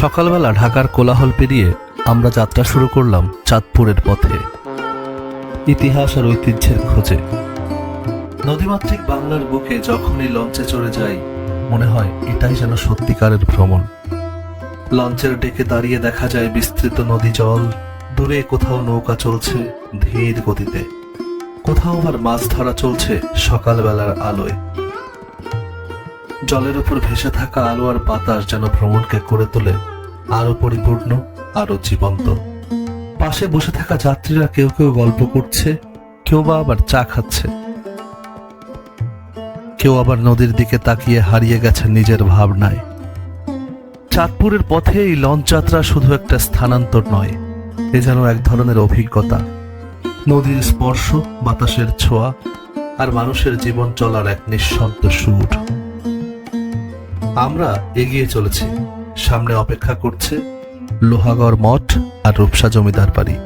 সকালবেলা ঢাকার কোলাহল পেরিয়ে আমরা যাত্রা শুরু করলাম চাঁদপুরের পথে। ইতিহাস আর ঐতিহ্যের খোঁজে। নদীমাতৃক বাংলার বুকে যখনই লঞ্চে চড়ে যাই, মনে হয় এটাই যেন সত্যিকারের ভ্রমণ। লঞ্চের ডেকে দাঁড়িয়ে দেখা যায় বিস্তৃত নদী জল, দূরে কোথাও নৌকা চলছে ধীর গতিতে। কোথাও আবার মাছ ধরা চলছে সকালবেলার আলোয়। জলের উপর ভেসে থাকা আলো আর বাতাস যেন ভ্রমণকে করে তোলে আরও পরিপূর্ণ, আরও জীবন্ত। পাশে বসে থাকা যাত্রীরা কেউ কেউ গল্প করছে, কেউ বা আবার চা খাচ্ছে। কেউ আবার নদীর দিকে তাকিয়ে হারিয়ে গেছে নিজের ভাবনায়। চাঁদপুরের পথে এই লঞ্চ যাত্রা শুধু একটা স্থানান্তর নয়, এ যেন এক ধরনের অভিজ্ঞতা। নদীর স্পর্শ, বাতাসের ছোঁয়া, আর মানুষের জীবন চলার এক নিঃশব্দ সুর। আমরা এগিয়ে চলেছি। সামনে অপেক্ষা করছে লোহাগড় মঠ আর রূপসা জমিদার বাড়ি।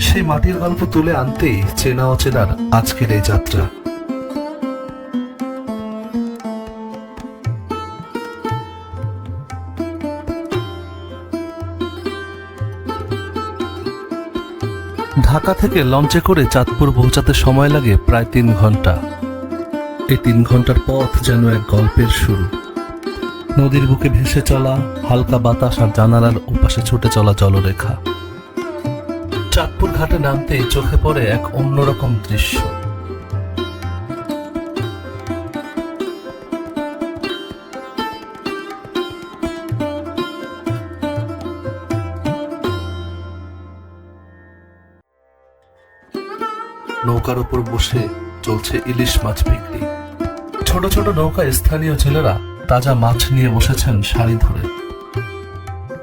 সেই মাটির গল্প তুলে আনতেই চেনা অচেনার আজকের এই যাত্রা। ঢাকা থেকে লঞ্চে করে চাঁদপুর পৌঁছাতে সময় লাগে প্রায় তিন ঘণ্টা। এই তিন ঘণ্টার পথ যেন এক গল্পের শুরু। নদীর বুকে ভেসে চলা হালকা বাতাস আর জানালার ওপাশে ছুটে চলা জলরেখা। চাঁদপুর ঘাটে নামতে চোখে পড়ে এক অন্যরকম দৃশ্য। নৌকার উপর বসে চলছে ইলিশ মাছ বিক্রি। ছোট ছোট নৌকায় স্থানীয় ছেলেরা তাজা মাছ নিয়ে বসেছেন শাড়ি ধরে।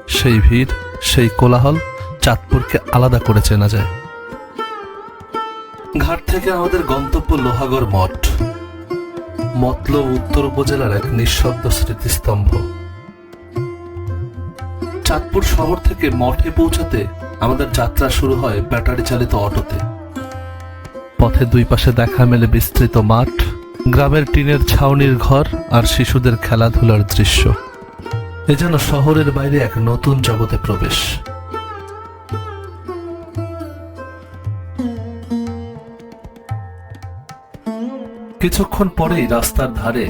সেই ভিড়, সেই কোলাহল চাঁদপুরকে আলাদা করে চেনা যায়। ঘাট থেকে আমাদের গন্তব্য লোহাগড় মঠ। মতলব উত্তর উপজেলার এক নিঃশব্দ স্মৃতিস্তম্ভ। চাঁদপুর শহর থেকে মঠে পৌঁছাতে আমাদের যাত্রা শুরু হয় ব্যাটারি চালিত অটোতে। পথে দুই পাশে দেখা মেলে বিস্তৃত মাঠ গ্রামের টিনের ছাউনির ঘর আর শিশুদের খেলাধুলার দৃশ্য। এ যেন শহরের বাইরে এক নতুন জগতে প্রবেশ। কিছুক্ষণ পরেই রাস্তার ধারে,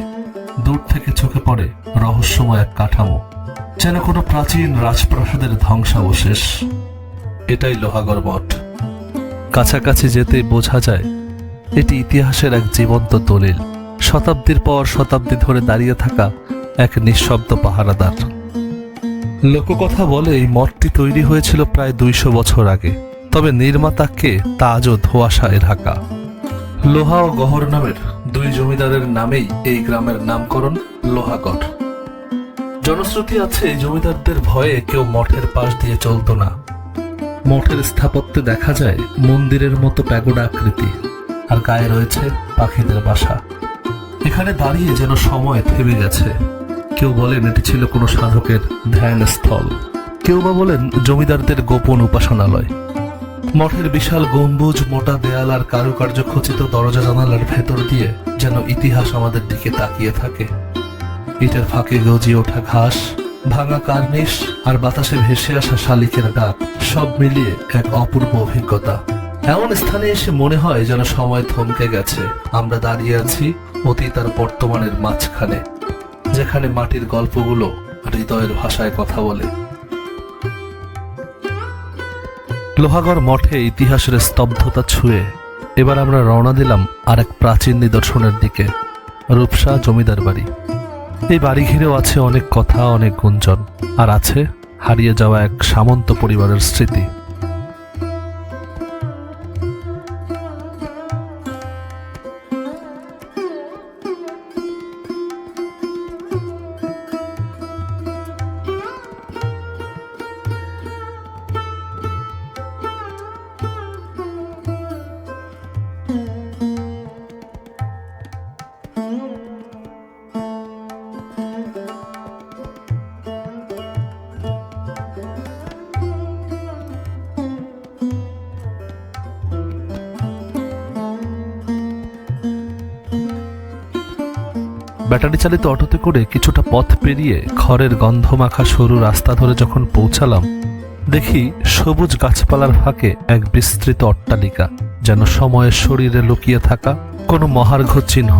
দূর থেকে চোখে পড়ে রহস্যময় এক কাঠামো, যেন কোনো প্রাচীন রাজপ্রাসাদের ধ্বংসাবশেষ। এটাই লোহাগড় মঠ। কাছাকাছি যেতে বোঝা যায় এটি ইতিহাসের এক জীবন্ত দলিল, শতাব্দীর পর শতাব্দী ধরে দাঁড়িয়ে থাকা এক নিঃশব্দ পাহারাদার। লোককথা বলে এই মঠটি তৈরি হয়েছিল প্রায় দুইশো বছর আগে, তবে নির্মাতাকে তা আজও ধোয়াশায় ঢাকা। লোহা ও গহর নামের দুই জমিদারের নামেই এই গ্রামের নামকরণ লোহাগড়। জনশ্রুতি আছে এই জমিদারদের ভয়ে কেউ মঠের পাশ দিয়ে চলতো না। মঠের স্থাপত্যে দেখা যায় মন্দিরের মতো প্যাগোডা আকৃতি। আর গায়ে রয়েছে পাখিদের বাসা। এখানে দাঁড়িয়ে যেন সময় থেমে গেছে। কেউ বলেন এটি ছিল কোনো সাধকের ধ্যান স্থল কেউ বা বলেন জমিদারদের গোপন উপাসনালয়। মঠের বিশাল গম্বুজ, মোটা দেয়াল আর কারুকার্য খচিত দরজা জানালার ভেতর দিয়ে যেন ইতিহাস আমাদের দিকে তাকিয়ে থাকে। ইটের ফাঁকে গজিয়ে ওঠা ঘাস, ভাঙা কার্নিশ আর বাতাসে ভেসে আসা শালিকের ডাক সব মিলিয়ে এক অপূর্ব অভিজ্ঞতা। এমন স্থানে এসে মনে হয় যেন সময় থমকে গেছে। আমরা দাঁড়িয়ে আছি অতীত আর বর্তমানের মাঝখানে, যেখানে মাটির গল্পগুলো হৃদয়ের ভাষায় কথা বলে। লোহাগড় মঠে ইতিহাসের স্তব্ধতা ছুঁয়ে এবার আমরা রওনা দিলাম আর এক প্রাচীন নিদর্শনের দিকে, রূপসা জমিদার বাড়ি। এই বাড়ি ঘিরেও আছে অনেক কথা, অনেক গুঞ্জন, আর আছে হারিয়ে যাওয়া এক সামন্ত পরিবারের স্মৃতি। ব্যাটারি চালিত অটোতে করে কিছুটা পথ পেরিয়ে খড়ের গন্ধ মাখা সরু রাস্তা ধরে যখন পৌঁছালাম, দেখি সবুজ গাছপালার ফাঁকে এক বিস্তৃত অট্টালিকা, যেন সময়ের শরীরে লুকিয়ে থাকা কোনো মহার্ঘ চিহ্ন।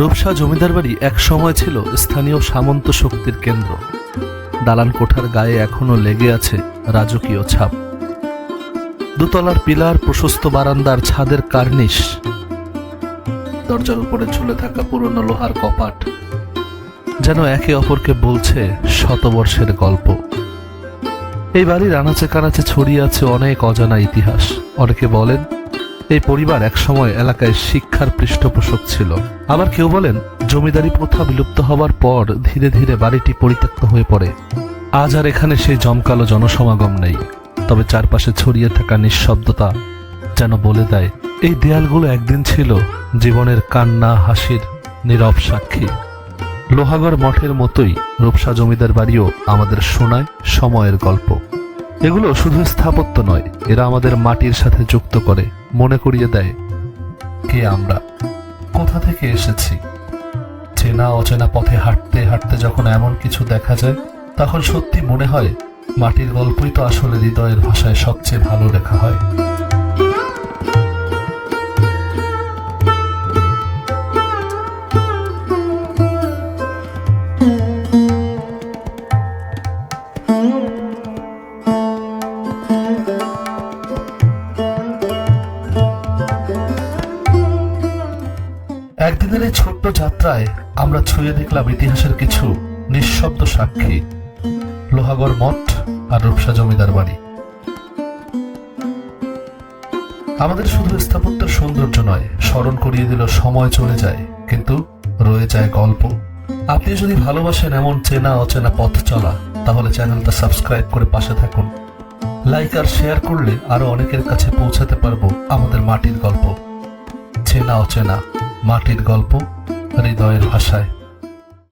রূপসা জমিদার বাড়ি এক সময় ছিল স্থানীয় সামন্ত শক্তির কেন্দ্র। দালান কোঠার গায়ে এখনও লেগে আছে রাজকীয় ছাপ। দোতলার পিলার প্রশস্ত বারান্দার ছাদের কার্নিশ। দরজার উপরে ঝুলে থাকা পুরনো লোহার কপাট। যেন একে অপরকে বলছে শতবর্ষের গল্প। এই বাড়ির আনাচে কানাচে ছড়িয়ে আছে অনেক অজানা ইতিহাস। অনেকে বলেন এই পরিবার একসময় এলাকায় শিক্ষার পৃষ্ঠপোষক ছিল। আবার কেউ বলেন, জমিদারি প্রথা বিলুপ্ত হবার পর ধীরে ধীরে বাড়িটি পরিত্যক্ত হয়ে পড়ে। আজ আর এখানে সেই জমকালো জনসমাগম নেই। তবে চারপাশে ছড়িয়ে থাকা নিঃশব্দতা যেন বলে দেয়, এই দেয়ালগুলো একদিন ছিল জীবনের কান্না, হাসির নীরব সাক্ষী। লোহাগড় মঠের মতোই রূপসা জমিদার বাড়িও আমাদের শোনায় সময়ের গল্প। এগুলো শুধু স্থাপত্য নয়, এরা আমাদের মাটির সাথে যুক্ত করে, মনে করিয়ে দেয় কে আমরা, কোথা থেকে এসেছি। চেনা অচেনা পথে হাঁটতে হাঁটতে যখন এমন কিছু দেখা যায়, তখন সত্যি মনে হয় মাটির গল্পই তো আসলে হৃদয়ের ভাষায় সবচেয়ে ভালো লেখা হয়। যাত্রায় আমরা ছুঁয়ে দেখলাম ইতিহাসের কিছু নিঃশব্দ সাক্ষী, লোহাগড় মঠ আর রূপসা জমিদার বাড়ি। আমাদের শুধু স্থাপত্যের সৌন্দর্য নয়, স্মরণ করিয়ে দিল সময় চলে যায়, কিন্তু রয়ে যায় গল্প। আপনি যদি ভালোবাসেন এমন চেনা অচেনা পথ চলা, তাহলে চ্যানেলটা সাবস্ক্রাইব করে পাশে থাকুন। লাইক আর শেয়ার করলে আরও অনেকের কাছে পৌঁছাতে পারব আমাদের মাটির গল্প। চেনা অচেনা মাটির গল্প হৃদয়ের ভাষায়।